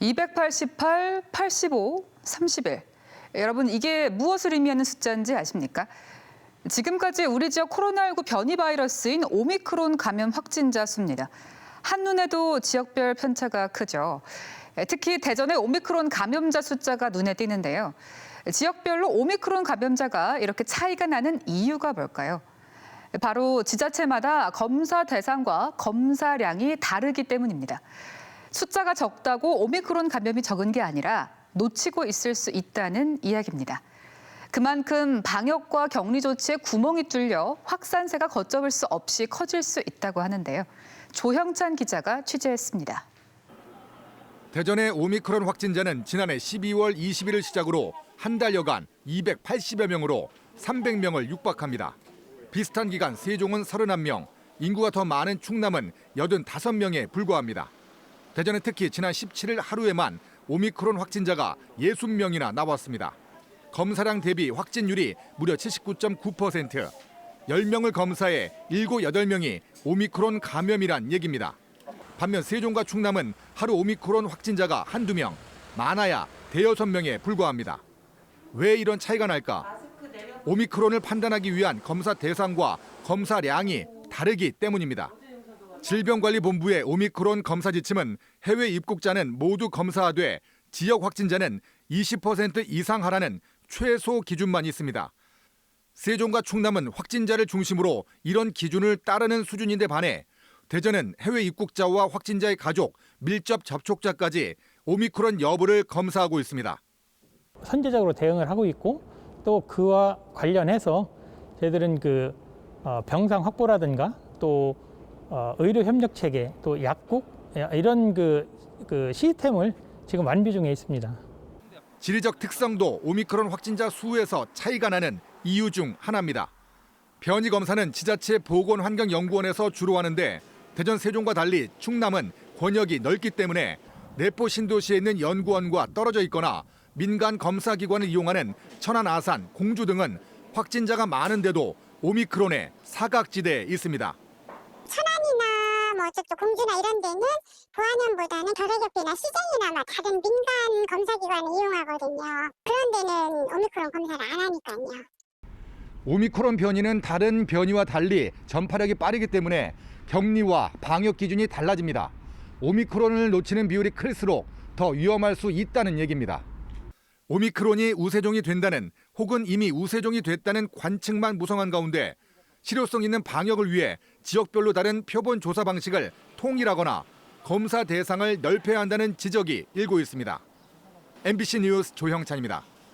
288, 85, 31. 여러분 이게 무엇을 의미하는 숫자인지 아십니까? 지금까지 우리 지역 코로나19 변이 바이러스인 오미크론 감염 확진자 수입니다. 한눈에도 지역별 편차가 크죠. 특히 대전의 오미크론 감염자 숫자가 눈에 띄는데요. 지역별로 오미크론 감염자가 이렇게 차이가 나는 이유가 뭘까요? 바로 지자체마다 검사 대상과 검사량이 다르기 때문입니다. 숫자가 적다고 오미크론 감염이 적은 게 아니라 놓치고 있을 수 있다는 이야기입니다. 그만큼 방역과 격리 조치에 구멍이 뚫려 확산세가 걷잡을 수 없이 커질 수 있다고 하는데요. 조형찬 기자가 취재했습니다. 대전의 오미크론 확진자는 지난해 12월 20일을 시작으로 한 달여간 280여 명으로 300명을 육박합니다. 비슷한 기간 세종은 31명, 인구가 더 많은 충남은 85명에 불과합니다. 대전은 특히 지난 17일 하루에만 오미크론 확진자가 60명이나 나왔습니다. 검사량 대비 확진율이 무려 79.9%, 10명을 검사해 7, 8명이 오미크론 감염이란 얘기입니다. 반면 세종과 충남은 하루 오미크론 확진자가 한두 명, 많아야 대여섯 명에 불과합니다. 왜 이런 차이가 날까? 오미크론을 판단하기 위한 검사 대상과 검사량이 다르기 때문입니다. 질병관리본부의 오미크론 검사 지침은 해외 입국자는 모두 검사하되 지역 확진자는 20% 이상 하라는 최소 기준만 있습니다. 세종과 충남은 확진자를 중심으로 이런 기준을 따르는 수준인데 반해 대전은 해외 입국자와 확진자의 가족, 밀접 접촉자까지 오미크론 여부를 검사하고 있습니다. 선제적으로 대응을 하고 있고 또 그와 관련해서 저희들은 그 어, 병상 확보라든가 또 어, 의료 협력 체계 또 약국 이런 그, 그 시스템을 지금 완비 중에 있습니다. 지리적 특성도 오미크론 확진자 수에서 차이가 나는 이유 중 하나입니다. 변이 검사는 지자체 보건환경연구원에서 주로 하는데 대전 세종과 달리 충남은 권역이 넓기 때문에 내포 신도시에 있는 연구원과 떨어져 있거나 민간 검사 기관을 이용하는 천안, 아산, 공주 등은 확진자가 많은데도 오미크론의 사각지대에 있습니다. 저쪽 공주나 이런 데는 보안원보다는 결핵협회나 시장이나 막 다른 민간 검사기관을 이용하거든요. 그런 데는 오미크론 검사를 안 하니까요. 오미크론 변이는 다른 변이와 달리 전파력이 빠르기 때문에 격리와 방역 기준이 달라집니다. 오미크론을 놓치는 비율이 클수록 더 위험할 수 있다는 얘기입니다. 오미크론이 우세종이 된다는 혹은 이미 우세종이 됐다는 관측만 무성한 가운데 실효성 있는 방역을 위해 지역별로 다른 표본 조사 방식을 통일하거나 검사 대상을 넓혀야 한다는 지적이 일고 있습니다. MBC 뉴스 조형찬입니다.